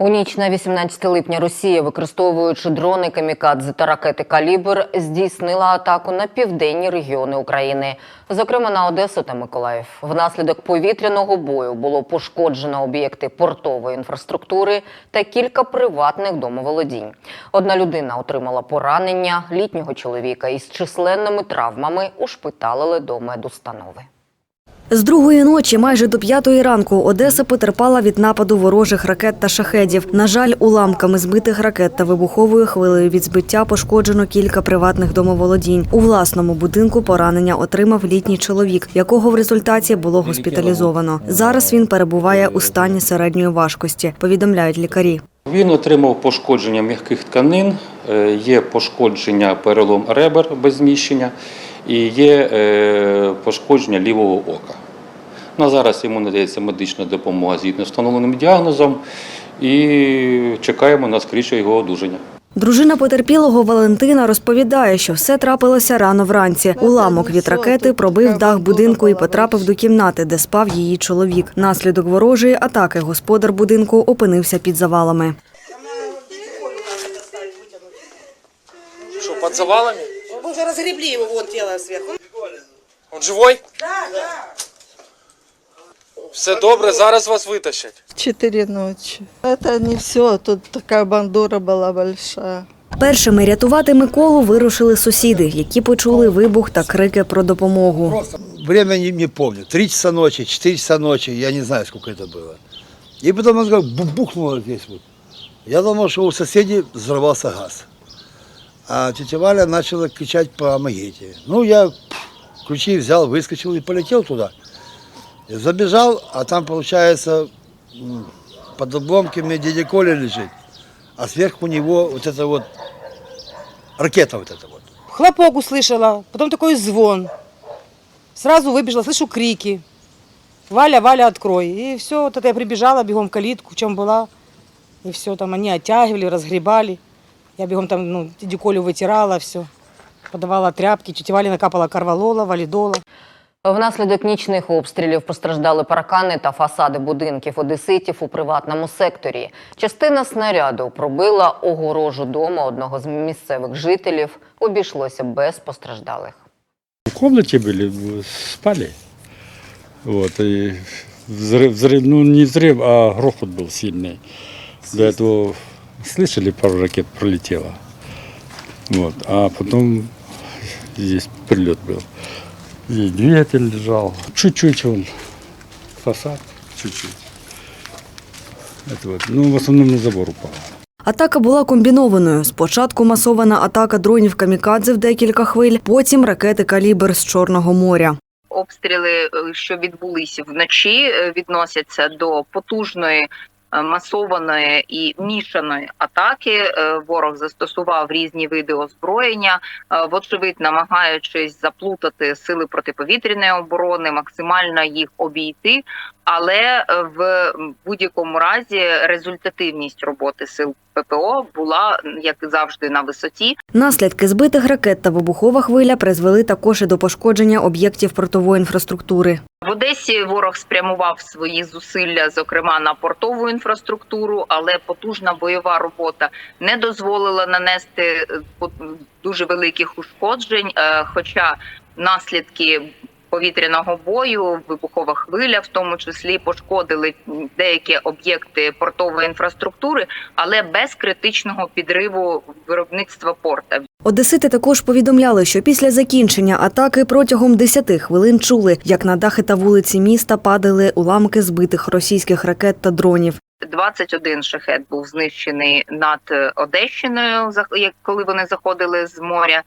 У ніч на 18 липня Росія, використовуючи дрони камікадзе та ракети Калібр, здійснила атаку на південні регіони України, зокрема на Одесу та Миколаїв. Внаслідок повітряного бою було пошкоджено об'єкти портової інфраструктури та кілька приватних домоволодінь. Одна людина отримала поранення літнього чоловіка із численними травмами ушпиталили до медустанови. З другої ночі майже до п'ятої ранку Одеса потерпала від нападу ворожих ракет та шахедів. На жаль, уламками збитих ракет та вибуховою хвилею від збиття пошкоджено кілька приватних домоволодінь. У власному будинку поранення отримав літній чоловік, якого в результаті було госпіталізовано. Зараз він перебуває у стані середньої важкості. Повідомляють лікарі. Він отримав пошкодження м'яких тканин, е, є пошкодження перелом ребер без зміщення і є е, пошкодження лівого ока. На зараз йому надається медична допомога згідно з встановленим діагнозом і чекаємо на скоріше його одужання. Дружина потерпілого Валентина розповідає, що все трапилося рано вранці. Уламок від ракети пробив дах будинку і потрапив до кімнати, де спав її чоловік. Наслідок ворожої атаки господар будинку опинився під завалами. Что, под завалами? Мы уже разгребли его, вон тело сверху. Он живой? Все добре, зараз вас витащать. Четыре ночи. Это не все, тут такая бандура была большая. Першими рятувати Миколу вирушили сусіди, які почули вибух та крики про допомогу. Время не, не помню. Три часа ночи, четыре часа ночи, я не знаю, сколько это было. И потом оно как бу- бухнуло здесь вот. Я думал, что у соседей взорвался газ. А тетя Валя начала кричать «помогите». Ну, я ключи взял, выскочил и полетел туда. Забежал, а там, получается, под обломками дядя Коля лежит, а сверху него вот это вот ракета вот эта вот. Хлопок услышала, потом такой звон. Сразу выбежала, слышу крики. Валя, Валя, открой. И все, вот это я прибежала бегом в калитку, в чем была. И все, там они оттягивали, разгребали. Я бегом там, ну, дядю Колю вытирала, все. Подавала тряпки, тетя Валя накапала карвалола, валидола. Внаслідок нічних обстрілів постраждали паркани та фасади будинків одеситів у приватному секторі. Частина снаряду пробила огорожу дому одного з місцевих жителів. Обійшлося без постраждалих. В комнате были, в- спали. Вот, и взрыв, взрыв, ну не взрыв, а грохот был сильный. До этого слышали, пару ракет пролетело. Вот, а потом здесь прилет был. Здесь двигатель лежал. Чуть-чуть он, фасад, чуть-чуть. Это вот, ну в основном на забор упал. Атака була комбінованою. Спочатку масована атака дронів камікадзе в декілька хвиль, потім ракети калібр з Чорного моря. обстріли, е, що відбулися вночі, е, відносяться до потужної. е, Масованої і мішаної атаки Е, ворог застосував різні види озброєння, е, вочевидь, намагаючись заплутати сили протиповітряної оборони, максимально їх обійти. Але в будь-якому разі результативність роботи сил ППО була як завжди на висоті. Наслідки збитих ракет та вибухова хвиля призвели також і до пошкодження об'єктів портової інфраструктури. В Одесі ворог спрямував свої зусилля, зокрема на портову інфраструктуру, але потужна бойова робота не дозволила нанести е, дуже великих ушкоджень. е, Хоча наслідки повітряного бою, вибухова хвиля, в тому числі пошкодили деякі об'єкти портової інфраструктури, але без критичного підриву виробництва порта. Одесити також повідомляли, що після закінчення атаки протягом 10 хвилин чули, як на дахи та вулиці міста падали уламки збитих російських ракет та дронів. 21 шахет був знищений над Одещиною, коли вони заходили з моря.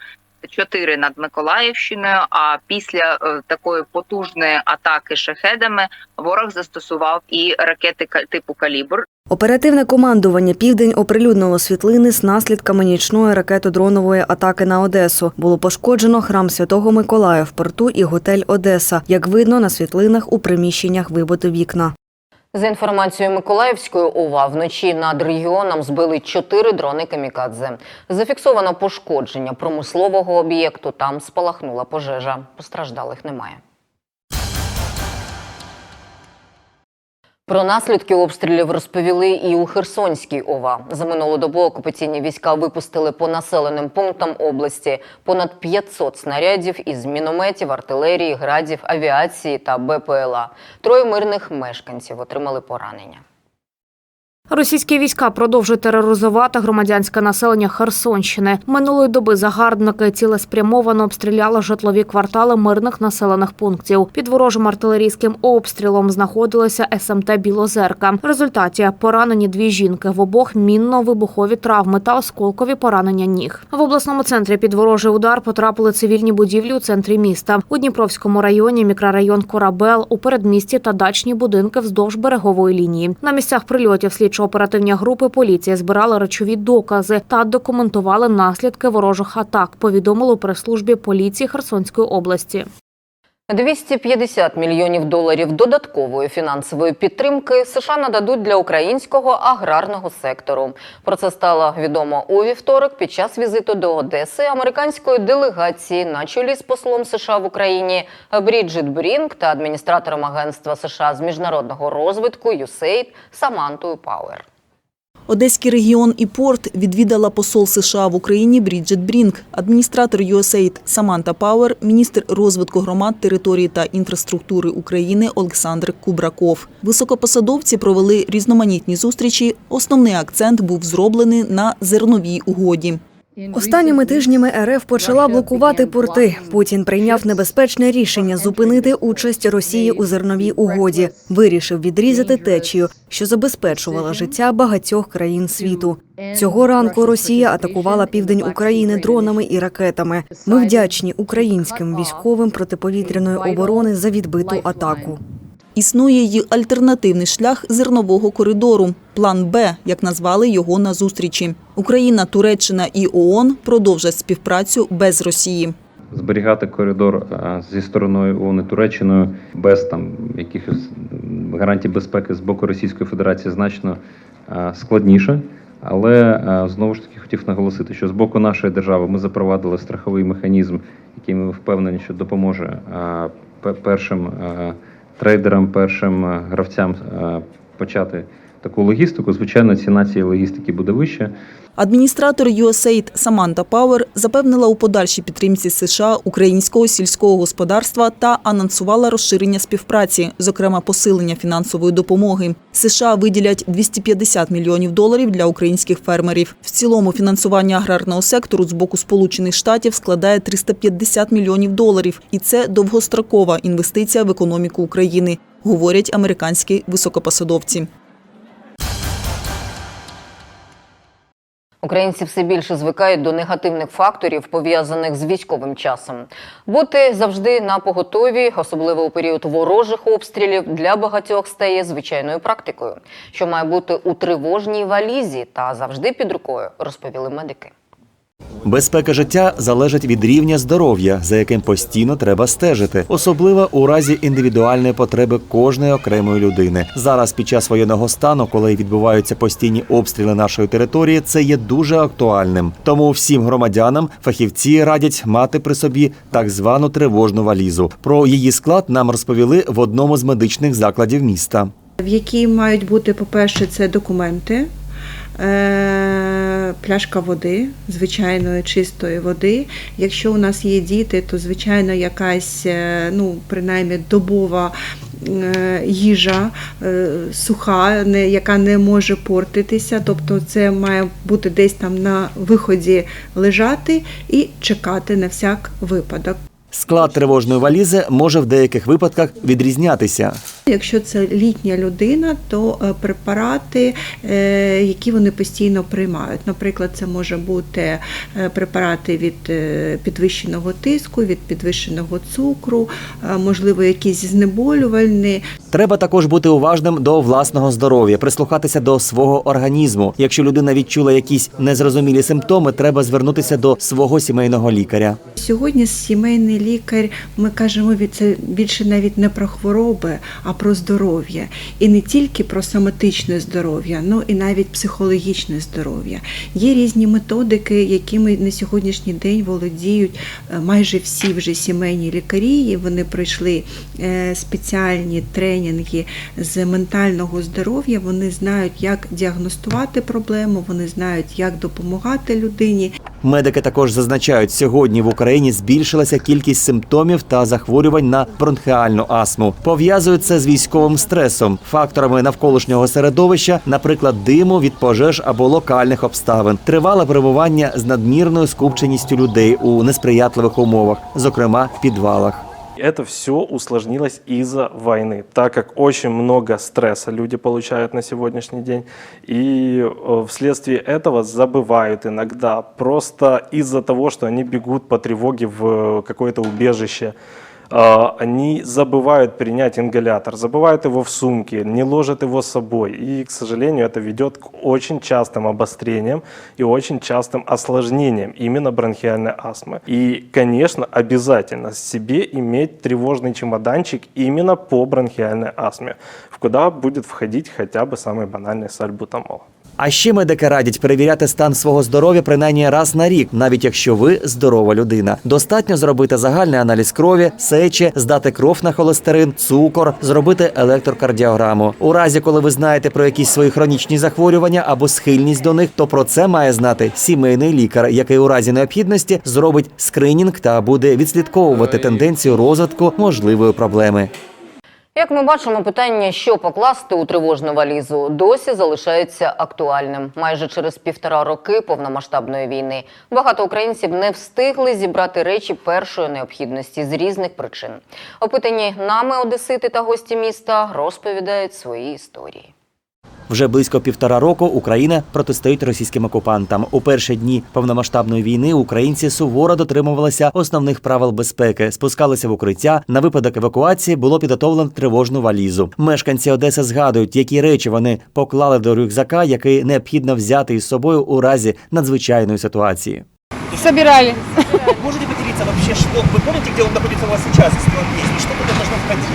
Чотири над Миколаївщиною. А після е, такої потужної атаки шахедами ворог застосував і ракети типу калібр. Оперативне командування Південь оприлюднило світлини з наслідками нічної ракетодронової атаки на Одесу. Було пошкоджено храм Святого Миколая в порту і готель Одеса. Як видно на світлинах у приміщеннях вибито вікна. За інформацією Миколаївської ОВА, вночі над регіоном збили чотири дрони камікадзе. Зафіксовано пошкодження промислового об'єкту. Там спалахнула пожежа. Постраждалих немає. Про наслідки обстрілів розповіли і у Херсонській ОВА. За минулу добу окупаційні війська випустили по населеним пунктам області понад 500 снарядів із мінометів, артилерії, градів, авіації та БПЛА. Троє мирних мешканців отримали поранення. Російські війська продовжують тероризувати громадянське населення Херсонщини. Минулої доби загарбники цілеспрямовано обстріляли житлові квартали мирних населених пунктів. Під ворожим артилерійським обстрілом знаходилися СМТ Білозерка. В результаті поранені дві жінки в обох мінно-вибухові травми та осколкові поранення ніг. В обласному центрі під ворожий удар потрапили цивільні будівлі у центрі міста. У Дніпровському районі мікрорайон Корабел, у передмісті та дачні будинки вздовж берегової лінії. На місцях прильотів слідчо-оперативні групи поліції збирали речові докази та документували наслідки ворожих атак. Повідомило прес-службі поліції Херсонської області. 250 мільйонів доларів додаткової фінансової підтримки США нададуть для українського аграрного сектору. Про це стало відомо у вівторок під час візиту до Одеси американської делегації на чолі з послом США в Україні Бріджит Брінг та адміністратором агентства США з міжнародного розвитку USAID Самантою Пауер. Одеський регіон і порт відвідала посол США в Україні Бріджит Брінк, адміністратор USAID Саманта Пауер, міністр розвитку громад, території та інфраструктури України Олександр Кубраков. Високопосадовці провели різноманітні зустрічі. Основний акцент був зроблений на зерновій угоді. Останніми тижнями РФ почала блокувати порти. Путін прийняв небезпечне рішення зупинити участь Росії у зерновій угоді. Вирішив відрізати течію, що забезпечувала життя багатьох країн світу. Цього ранку Росія атакувала південь України дронами і ракетами. Ми вдячні українським військовим протиповітряної оборони за відбиту атаку. Існує й альтернативний шлях зернового коридору – план Б, як назвали його на зустрічі. Україна, Туреччина і ООН продовжать співпрацю без Росії. зберігати коридор е, зі стороною ООН і Туреччиною без там якихось гарантій безпеки з боку Російської Федерації значно е, складніше. Але е, знову ж таки хотів наголосити, що з боку нашої держави ми запровадили страховий механізм, який ми впевнені, що допоможе першим трейдерам, першим е, гравцям е, почати таку логістику. Звичайно, ціна цієї логістики буде вища. Адміністратор USAID Саманта Пауер запевнила у подальшій підтримці США українського сільського господарства та анонсувала розширення співпраці, зокрема посилення фінансової допомоги. США виділять 250 мільйонів доларів для українських фермерів. В цілому фінансування аграрного сектору з боку Сполучених Штатів складає 350 мільйонів доларів, і це довгострокова інвестиція в економіку України, говорять американські високопосадовці. Українці все більше звикають до негативних факторів, пов'язаних з військовим часом. Бути завжди на поготові, особливо у період ворожих обстрілів, для багатьох стає звичайною практикою, що має бути у тривожній валізі та завжди під рукою, розповіли медики. Безпека життя залежить від рівня здоров'я, за яким постійно треба стежити, особливо у разі індивідуальної потреби кожної окремої людини. Зараз, під час воєнного стану, коли відбуваються постійні обстріли нашої території, це є дуже актуальним. Тому всім громадянам фахівці радять мати при собі так звану тривожну валізу. Про її склад нам розповіли в одному з медичних закладів міста. в якій мають бути, по-перше, це документи, пляшка води, звичайної чистої води. Якщо у нас є діти, то звичайно якась, е, ну, принаймні, добова е, їжа е, суха, яка не може портитися. Тобто це має бути десь там на виході лежати і чекати на всяк випадок. Склад тривожної валізи може в деяких випадках відрізнятися. Якщо це літня людина, то е, препарати, е, які вони постійно приймають. Наприклад, це може бути е, препарати від підвищеного тиску, від підвищеного цукру, можливо, якісь знеболювальні. Треба також бути уважним до власного здоров'я, прислухатися до свого організму. Якщо людина відчула якісь незрозумілі симптоми, треба звернутися до свого сімейного лікаря. Сьогодні сімейний лікар, ми кажемо це більше навіть не про хвороби, а про здоров'я. І не тільки про соматичне здоров'я, ну і навіть психологічне здоров'я. Є різні методики, якими на сьогоднішній день володіють е, майже всі вже сімейні лікарі. Вони пройшли е, спеціальні тренінги з ментального здоров'я. Вони знають, як діагностувати проблему, вони знають, як допомагати людині. Медики також зазначають, сьогодні в Україні збільшилася кількість симптомів та захворювань на бронхіальну астму. Пов'язують це з військовим стресом, факторами навколишнього середовища, наприклад, диму від пожеж або локальних обставин, тривале перебування з надмірною скупченістю людей у несприятливих умовах, зокрема в підвалах. Это все усложнилось из-за войны, так как очень много стресса люди получают на сегодняшний день, и э, вследствие этого забывают иногда просто из-за того, что они бегут по тревоге в какое-то убежище. Э, Они забывают принять ингалятор, забывают его в сумке, не ложат его с собой. И, к сожалению, это ведет к очень частым обострениям и очень частым осложнениям именно бронхиальной астмы. И, конечно, обязательно себе иметь тревожный чемоданчик именно по бронхиальной астме, в куда будет входить хотя бы самый банальный сальбутамол. А ще медики радять перевіряти стан свого здоров'я принаймні раз на рік, навіть якщо ви здорова людина. Достатньо зробити загальний аналіз крові, сечі, здати кров на холестерин, цукор, зробити електрокардіограму. У разі, коли ви знаєте про якісь свої хронічні захворювання або схильність до них, то про це має знати сімейний лікар, який у разі необхідності зробить скринінг та буде відслідковувати тенденцію розвитку можливої проблеми. Як ми бачимо, питання, що покласти у тривожну валізу, досі залишається актуальним. Майже через півтора роки повномасштабної війни багато українців не встигли зібрати речі першої необхідності з різних причин. Опитані нами одесити та гості міста розповідають свої історії. Вже близько півтора року Україна протистоїть російським окупантам. У перші дні повномасштабної війни українці суворо дотримувалися основних правил безпеки, спускалися в укриття. На випадок евакуації було підготовлено тривожну валізу. Мешканці Одеси згадують, які речі вони поклали до рюкзака, який необхідно взяти із собою у разі надзвичайної ситуації. Собирали. Можете поделиться вообще, что вы помните, где он находится у вас сейчас, если он есть, и что туда должно входить?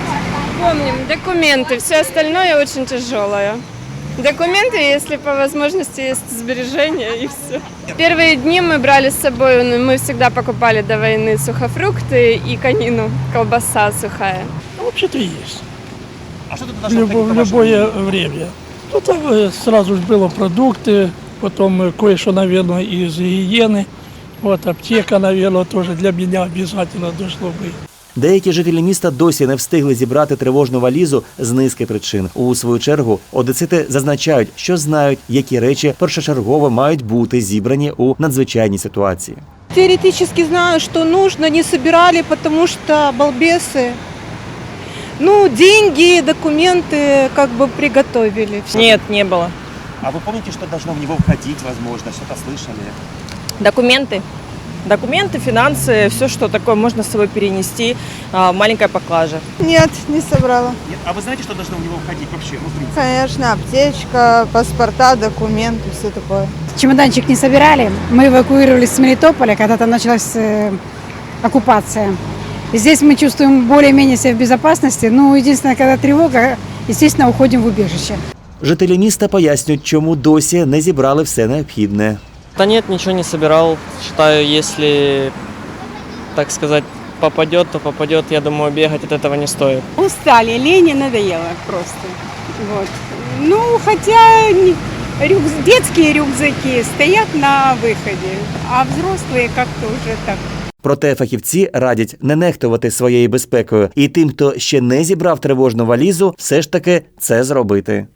Помним, документы, все остальное очень тяжелое. Документы, если по возможности есть сбережения и все. Первые дни мы брали с собой, ну, мы всегда покупали до войны сухофрукты и конину, колбаса сухая. Вообще-то есть. А что В, должно любо- любое время. Ну, там э, сразу же было продукты, потом э, кое-что, наверное, из гигиены. Вот аптека, наверное, тоже для меня обязательно дошло бы. Деякі жителі міста досі не встигли зібрати тривожну валізу з низки причин. У свою чергу одесити зазначають, що знають, які речі першочергово мають бути зібрані у надзвичайній ситуації. Теоретически знаю, что нужно, не собирали, потому что балбесы. Ну, деньги, документы как бы приготовили. Нет, не было. А вы помните, что должно в него входить, возможно, что-то слышали? Документы. Документы, финансы, все, что такое можно с собой перенести, а, маленькая поклажа. Нет, не собрала. Нет? А вы знаете, что должно в него входить вообще? Ну, в принципе. Конечно, аптечка, паспорта, документы, все такое. Чемоданчик не собирали. Мы эвакуировались с Мелитополя, когда там началась э, оккупация. И здесь мы чувствуем более-менее себя в безопасности. Ну, единственное, когда тревога, естественно, уходим в убежище. Жителі міста пояснюють, чому досі не зібрали все необхідне. Да нет, ничего не собирал. Считаю, если, так сказать, попадет, то попадет. Я думаю, бегать от этого не стоит. Устали, лень и надоело просто. Вот. Ну, хотя не- рюкз- детские рюкзаки стоят на выходе, а взрослые как-то уже так. Проте фахівці радять не нехтувати своєю безпекою, і тим, хто ще не зібрав тривожну валізу, все ж таки це зробити.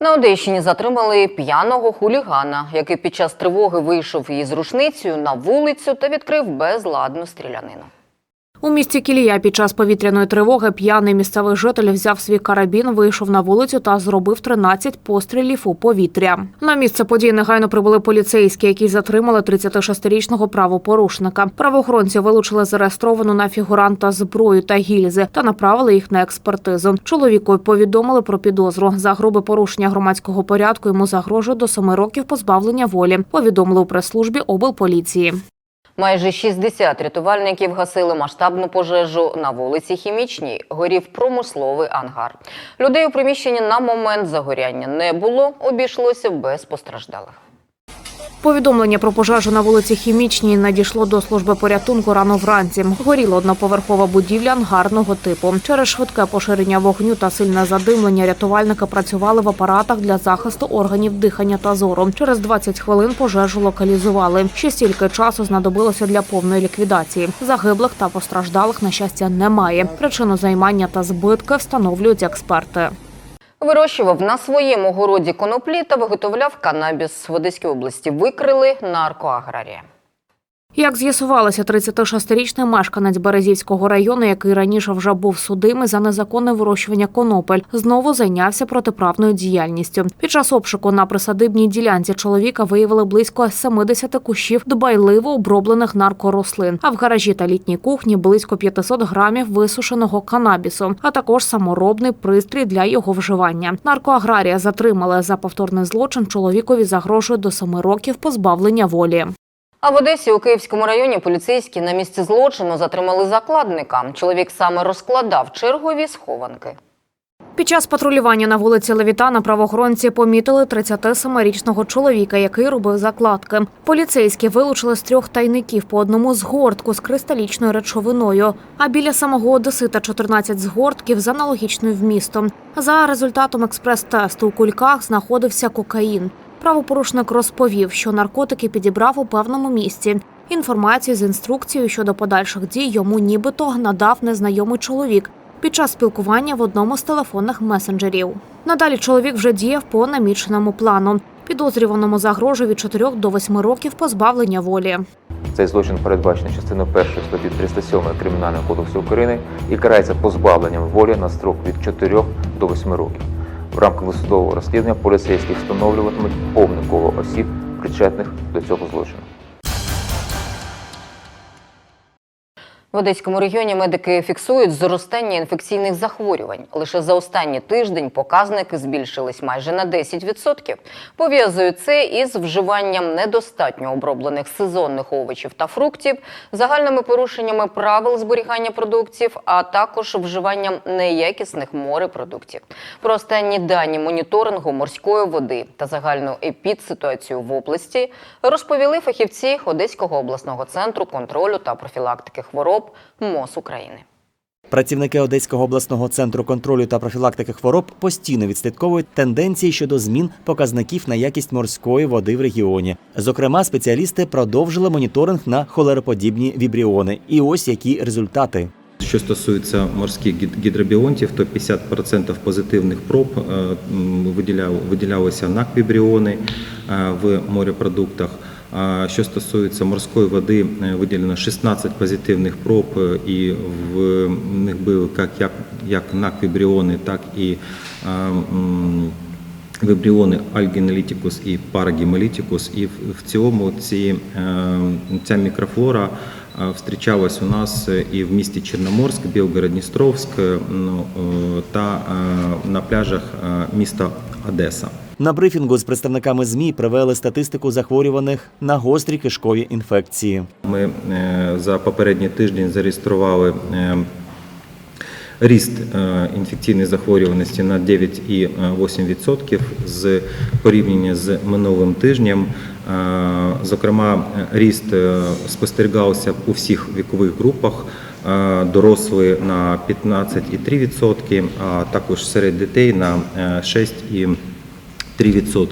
На Одещині затримали п'яного хулігана, який під час тривоги вийшов із рушницею на вулицю та відкрив безладну стрілянину. У місті Кілія під час повітряної тривоги п'яний місцевий житель взяв свій карабін, вийшов на вулицю та зробив 13 пострілів у повітря. На місце події негайно прибули поліцейські, які затримали 36-річного правопорушника. Правоохоронці вилучили зареєстровану на фігуранта зброю та гільзи та направили їх на експертизу. Чоловіку повідомили про підозру за грубе порушення громадського порядку. Йому загрожує до 7 років позбавлення волі. Повідомили у прес-службі облполіції. Майже 60 рятувальників гасили масштабну пожежу на вулиці Хімічній. Горів промисловий ангар. Людей у приміщенні на момент загоряння не було, обійшлося без постраждалих. Повідомлення про пожежу на вулиці Хімічній надійшло до служби порятунку рано вранці. Горіла одноповерхова будівля ангарного типу. Через швидке поширення вогню та сильне задимлення рятувальники працювали в апаратах для захисту органів дихання та зору. Через 20 хвилин пожежу локалізували. Ще стільки часу знадобилося для повної ліквідації. Загиблих та постраждалих на щастя немає. Причину займання та збитки встановлюють експерти. Вирощував на своєму городі коноплі та виготовляв канабіс. В Одеській області викрили наркоаграрія. Як з'ясувалося, 36-річний мешканець Березівського району, який раніше вже був судимий за незаконне вирощування конопель, знову зайнявся протиправною діяльністю. Під час обшуку на присадибній ділянці чоловіка виявили близько 70 кущів дбайливо оброблених наркорослин, а в гаражі та літній кухні близько 500 грамів висушеного канабісу, а також саморобний пристрій для його вживання. Наркоаграрія затримали за повторний злочин. Чоловікові загрожує до 7 років позбавлення волі. А в Одесі у Київському районі поліцейські на місці злочину затримали закладника. Чоловік саме розкладав чергові схованки. Під час патрулювання на вулиці Левітана правоохоронці помітили 37-річного чоловіка, який робив закладки. Поліцейські вилучили з трьох тайників по одному згортку з кристалічною речовиною. А біля самого Одесита 14 згортків з аналогічною вмістом. За результатом експрес-тесту у кульках знаходився кокаїн. Правопорушник розповів, що наркотики підібрав у певному місці. Інформацію з інструкцією щодо подальших дій йому нібито надав незнайомий чоловік під час спілкування в одному з телефонних месенджерів. Надалі чоловік вже діяв по наміченому плану. Підозрюваному загрожує від 4 до 8 років позбавлення волі. Цей злочин передбачено частиною першої статті 307 Кримінального кодексу України і карається позбавленням волі на строк від 4 до 8 років. В рамках досудового розслідування поліцейські встановлюватимуть повне коло осіб, причетних до цього злочину. В Одеському регіоні медики фіксують зростання інфекційних захворювань. Лише за останній тиждень показники збільшились майже на 10%. Пов'язують це із вживанням недостатньо оброблених сезонних овочів та фруктів, загальними порушеннями правил зберігання продуктів, а також вживанням неякісних морепродуктів. Про останні дані моніторингу морської води та загальну епідситуацію в області розповіли фахівці Одеського обласного центру контролю та профілактики хвороб МОЗ України. Працівники Одеського обласного центру контролю та профілактики хвороб постійно відслідковують тенденції щодо змін показників на якість морської води в регіоні. Зокрема, спеціалісти продовжили моніторинг на холероподібні вібріони. І ось які результати. Що стосується морських гід- гідробіонтів, то 50% позитивних проб е, виділялися НАК-вібріони е, в морепродуктах. Що стосується морської води, е, виділено 16 позитивних проб, е, і в них були як, як, НАК-вібріони, так і е, вибріони альгінолітикус і парагемолітикус. І в, цілому ці, ця мікрофлора встрічалась у нас і в місті Чорноморськ, Білгород-Дністровськ ну, та на пляжах міста Одеса. На брифінгу з представниками ЗМІ привели статистику захворюваних на гострі кишкові інфекції. Ми е, за попередній тиждень зареєстрували е, ріст е, інфекційної захворюваності на 9,8% з порівняння з минулим тижнем. Зокрема, ріст спостерігався у всіх вікових групах. Дорослі на 15,3%, а також серед дітей на е, 6,3%. 3%.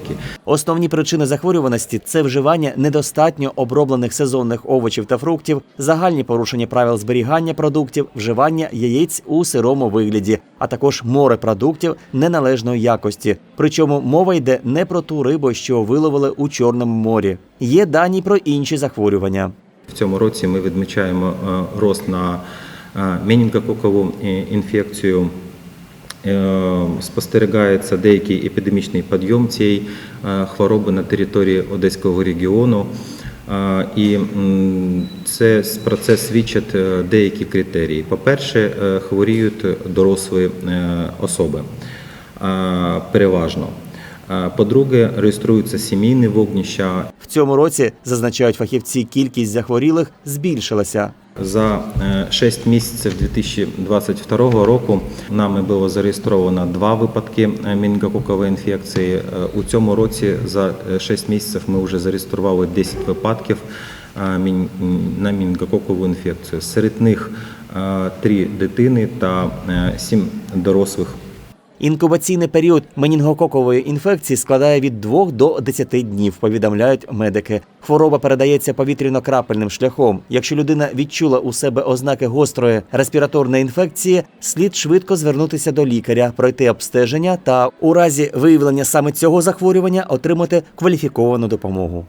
Основні причини захворюваності це вживання недостатньо оброблених сезонних овочів та фруктів, загальні порушення правил зберігання продуктів, вживання яєць у сирому вигляді, а також морепродуктів неналежної якості. Причому мова йде не про ту рибу, що виловили у Чорному морі. Є дані про інші захворювання. В цьому році ми відмічаємо е, рост на е, менінгококову е, інфекцію. Е, Спостерігається деякий епідемічний підйом цієї е, хвороби на території Одеського регіону. Е, І це про це свідчать деякі критерії. По-перше, хворіють дорослі особи переважно. По-друге, реєструються сімейні вогнища. В цьому році, зазначають фахівці, кількість захворілих збільшилася. За 6 місяців 2022 року нами було зареєстровано два випадки мінгококової інфекції. Е, У цьому році за 6 місяців ми вже зареєстрували 10 випадків е, на мінгококову інфекцію. Серед них 3 дитини та 7 дорослих Інкубаційний період менінгококової інфекції складає від 2 до 10 днів, повідомляють медики. Хвороба передається повітряно-крапельним шляхом. Якщо людина відчула у себе ознаки гострої респіраторної інфекції, слід швидко звернутися до лікаря, пройти обстеження та у разі виявлення саме цього захворювання отримати кваліфіковану допомогу.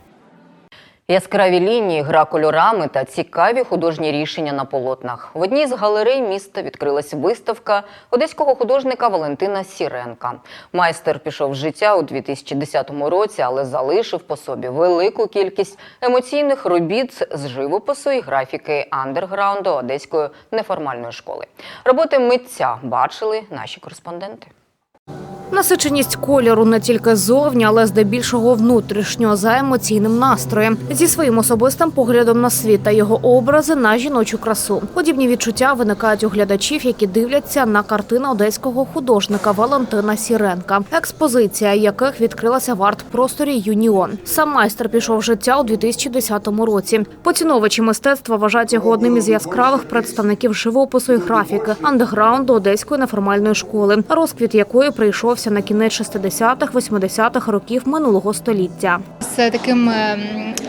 Яскраві лінії, гра кольорами та цікаві художні рішення на полотнах. В одній з галерей міста відкрилась виставка одеського художника Валентина Сіренка. Майстер пішов з життя у 2010 році, але залишив по собі велику кількість емоційних робіт з живопису і графіки андерграунду одеської неформальної школи. Роботи митця бачили наші кореспонденти. Насиченість кольору не тільки зовні, але здебільшого внутрішнього за емоційним настроєм, зі своїм особистим поглядом на світ та його образи на жіночу красу. Подібні відчуття виникають у глядачів, які дивляться на картини одеського художника Валентина Сіренка, експозиція яких відкрилася в арт-просторі Юніон. Сам майстер пішов з життя у 2010 році. Поціновувачі мистецтва вважають його одним із яскравих представників живопису і графіки андеграунду одеської неформальної школи, розквіт якої прийшовся на кінець 60-х, 80-х років минулого століття. з таким ем,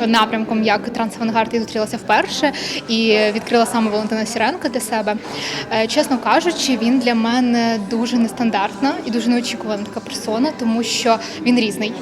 напрямком, як трансавангард, я зустрілася вперше і відкрила саме Валентина Сіренка для себе. Е, Чесно кажучи, він для мене дуже нестандартна і дуже неочікувана така персона, тому що він різний.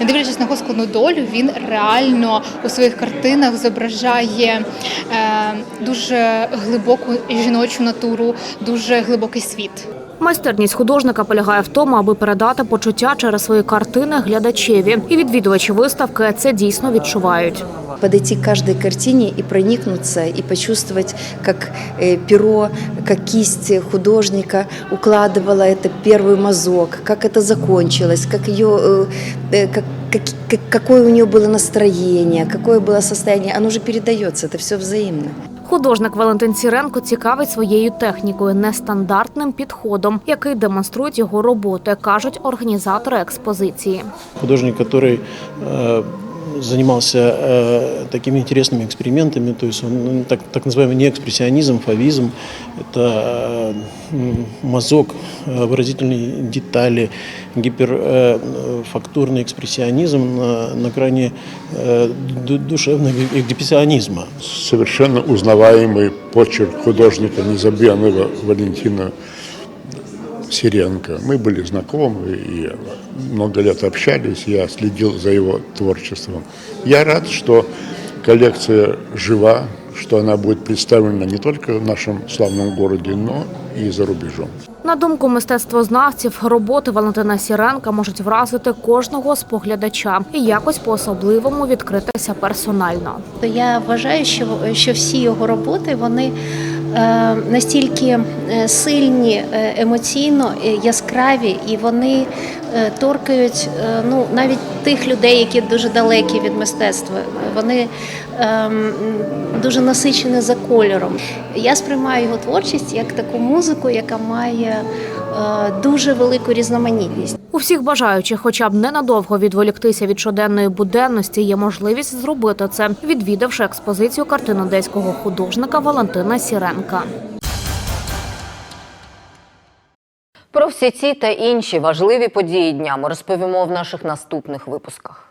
Не дивлячись на його складну долю, він реально у своїх картинах зображає е, дуже глибоку жіночу натуру, дуже глибокий світ. Майстерність художника полягає в тому, аби передати почуття через свої картини глядачеві, і відвідувачі виставки це дійсно відчувають. подойти к каждой картине и проникнуться, и почувствовать, как э, перо, как кисть художника укладывала это первый мазок, как это закончилось, как ее, э, э, как, как, как- какое у нее было настроение, какое было состояние. Оно же передается, это все взаимно. Художник Валентин Сіренко цікавить своєю технікою, нестандартним підходом, який демонструють його роботи, кажуть організатори експозиції. художник, который э, занимался э, такими интересными экспериментами, то есть он ну, так, так называемый неэкспрессионизм, фавизм, это э, м, мазок, э, выразительные детали, гиперфактурный экспрессионизм на, на грани э, ду- душевного экспрессионизма. совершенно узнаваемый почерк художника незабвенного Валентина Сиренко. Мы были знакомы и много лет общались, я следил за его творчеством. Я рад, что коллекция жива, что она будет представлена не только в нашем славном городе, но и за рубежом. На думку мистецтвознавців, роботи Валентина Сіренка можуть вразити кожного споглядача і якось по-особливому відкритися персонально. То я вважаю, що, що всі його роботи вони е, настільки е, сильні, е, емоційно е, яскраві, і вони е, торкають е, ну, навіть тих людей, які дуже далекі від мистецтва. Вони ем, дуже насичені за кольором. Я сприймаю його творчість як таку музику, яка має е, дуже велику різноманітність. У всіх бажаючих, хоча б ненадовго відволіктися від щоденної буденності, є можливість зробити це, відвідавши експозицію картин одеського художника Валентина Сіренка. Про всі ці та інші важливі події дня ми розповімо в наших наступних випусках.